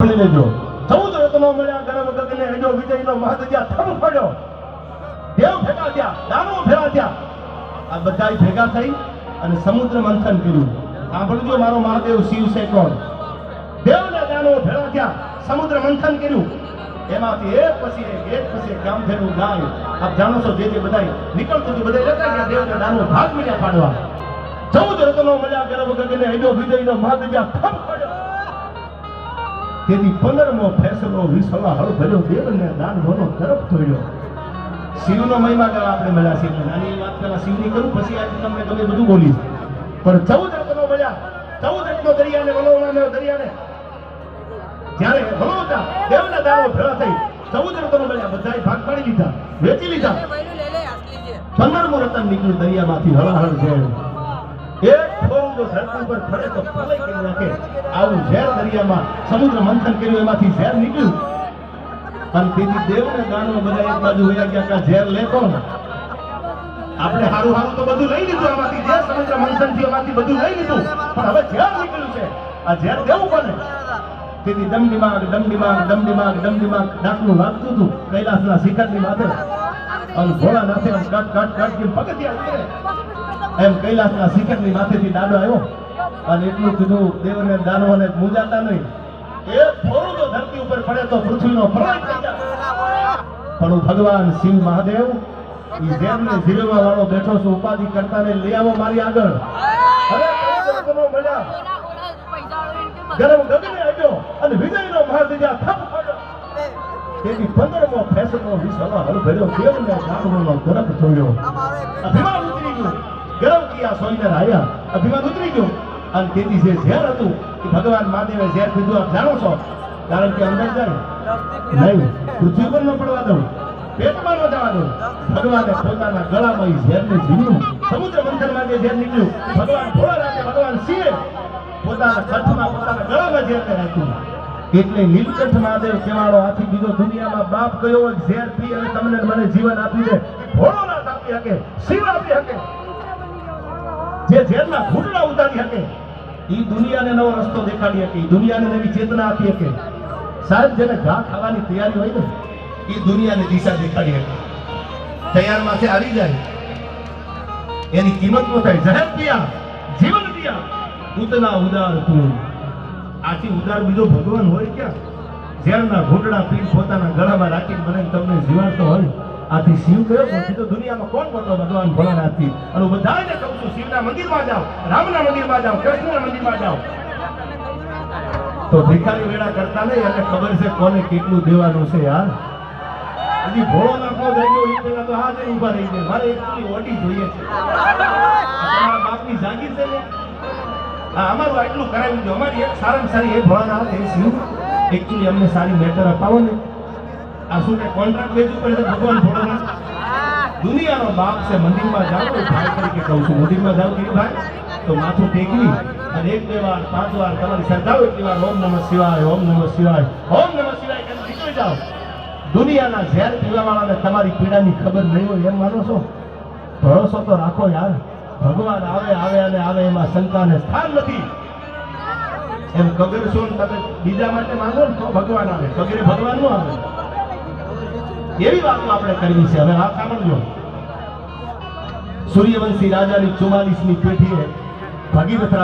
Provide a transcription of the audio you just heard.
ભેગા ભેગા ભેગા થઈ અને સમુદ્ર મંથન કર્યું. સાંભળજો મારો મહાદેવ, શિવ છે કોણ? દેવ ને દાનવો ભેગા થયા, સમુદ્ર મંથન કર્યું. એમાંથી એક પછી એક એક પછી એક ગામ ફેરવું ગાય. આપ જાણો છો જે જે બધાય નીકળતું હતું બધા લેતા ગયા દેવ ને દાનવો ભાગ મળ્યા પાડવા. ચૌદ રત્નો મળ્યા ગરમ ગગને હેજો વિજયનો મહદ જ્યાં થમ પડ્યો તેથી પંદરમો ફેસલો વિસલા હળ ભર્યો દેવને દાન ભરો તરફ ધોડ્યો શિવનો મહિમા કરવા આપણે મળ્યા છીએ. નાની વાત પેલા શિવની કરું પછી આજે તમને તમે બધું બોલી પણ ચૌદ રત્નો મળ્યા. ચૌદ રત્નો દરિયાને વલોવણાને દરિયાને. જ્યારે વલોતા દેવના દાવો ભેળા થઈ ચૌદ રત્નો મળ્યા. બધાએ ભાગ પાડી લીધા વેચી લીધા. પંદરમો રતન નીકળ્યું દરિયામાંથી હળાહળ જાય એક જો ધરતી પર પડે તો પ્રલય કરી નાખે. આવું ઝેર દરિયામાં સમુદ્ર મંથન કર્યું, એમાંથી ઝેર નીકળ્યું. પણ તેથી દેવને દાનવ બધા એક બાજુ વયા ગયા કે ઝેર લે કોણ? આપણે હારું હારું તો બધું લઈ લીધું આમાંથી. જે સમુદ્ર મંથનથી એમાંથી બધું લઈ લીધું. પણ હવે ઝેર નીકળ્યું છે. આ ઝેર દેવું કોને? તેથી દમ દિમાગ દમ દિમાગ દમ દિમાગ દમ દિમાગ ડાકનું લાગતું હતું. કૈલાસના શિખરની માથે અને ભોળાનાથે આમ કાટ કાટ કાટ કે પગથિયા ઉતરે એમ કૈલાસના શિખરની માથેથી દાડો આવ્યો. અને એટલું કીધું દેવને દાનવોને મૂંઝાતા નહીં. એ થોડું જો ધરતી ઉપર પડે તો પૃથ્વીનો પ્રલય થઈ જાય. પણ ભગવાન શિવ મહાદેવ, ઈ જેમને જીરવા વાળો બેઠો છું, ઉપાધિ કરતા ને લઈ આવો મારી આગળ. ગરમ ગગને આવ્યો અને વિજયનો મહાદિજા થપ પડ્યો. તેથી પંદરમો ફેસલો વિસવા હલ ભર્યો દેવને દાનવોનો તરફ જોયો અભિમાન ઉતરી ગયું ગરમ કિયા સોઈને રાયા અભિમાન ઉતરી ગયું અને તેથી જે ઝેર હતું એ ભગવાન મહાદેવે ઝેર પીધું આપ જાણો છો કારણ કે અંદર જાય નહીં પૃથ્વી પર ન પડવા દઉં પેટમાં ન જવા દઉં ભગવાને પોતાના ગળામાં ઝેરને ઝીલ્યું સમુદ્ર મંથનમાં જે ઝેર નીકળ્યું ભગવાન ભોળાનાથે ભગવાન શિવે પોતાના કંઠમાં પોતાના ગળામાં ઝેરને રાખ્યું એટલે નીલકંઠ મહાદેવ કેવાળો આથી બીજો દુનિયામાં બાપ કયો હોય, ઝેર પી અને તમને મને જીવન આપી દે. ભોળોનાથ આપી શકે, શિવ આપી શકે. જે ઝેરના ઘૂંટડા ઉતારી શકે, ઈ દુનિયાને નવો રસ્તો દેખાડી શકે દુનિયાને નવી ચેતના આપી શકે. સાહેબ, જેને ઘા ખાવાની તૈયારી હોય ને એ દુનિયાને દિશા દેખાડી શકે. તૈયાર માથે આવી જાય. એની કિંમત નો થાય જહેર પિયા, જીવન પિયા, ઉતના ઉદાર તું આથી ઉદાર બીજો ભગવાન હોય ક્યાં? ઝેરના ઘૂંટડા પી પોતાના ગળામાં રાખી મને તમને જીવાડતો હોય. આથી શિવ કયો નથી તો દુનિયામાં કોણ મોટો ભગવાન ભોળાનાથથી અને હું બધાને કહું છું, શિવના મંદિરમાં જાઓ, રામના મંદિરમાં જાઓ, કૃષ્ણના મંદિરમાં જાઓ. તો ભિખારી વેળા કરતા નહીં અને ખબર છે કોને કેટલું દેવાનું છે યાર. હજી ભોળો નાખો થઈ ગયો, એ પેલા તો હા જઈ ઊભા રહી જાય. મારે એટલી ઓડી જોઈએ છે. બાપની જાગીર છે ને અમારું આટલું કરાવી દો અમારી એક સારામાં સારી એ ભોળાનાથ એ શિવ. એકચુઅલી અમને સારી મેટર અપાવો ને. આ શું કે કોન્ટ્રાક્ટ વેચવું પડે ભગવાન ભોળાનાથ દુનિયાનો બાપ છે, મંદિરમાં જાઓ તો ભાઈ તરીકે કહું છું. મંદિરમાં જાઓ કે ભાઈ? તો માથું ટેકવી અને એક બે વાર, પાંચ વાર તમારી શ્રદ્ધા એટલી વાર ઓમ નમઃ શિવાય, ઓમ નમઃ શિવાય. ઓમ નમઃ શિવાય કરીને નીકળી જાઓ. દુનિયાના ઝેર પીવાવાળાને તમારી પીડાની ખબર નહીં હોય, એમ માનો છો? ભરોસો તો રાખો યાર. ભગવાન આવે આવે અને આવે એમાં શંકાને સ્થાન નથી. એમ કગરશો ને તમે બીજા માટે માંગો ને તો ભગવાન આવે. કગરે ભગવાનનું આવે. એવી વાતો આપણે કરવી છે. હવે આ સાંભળજો. સૂર્યવંશી રાજાની ચુમ્માલીસમી પેઢીએ ભગીરથ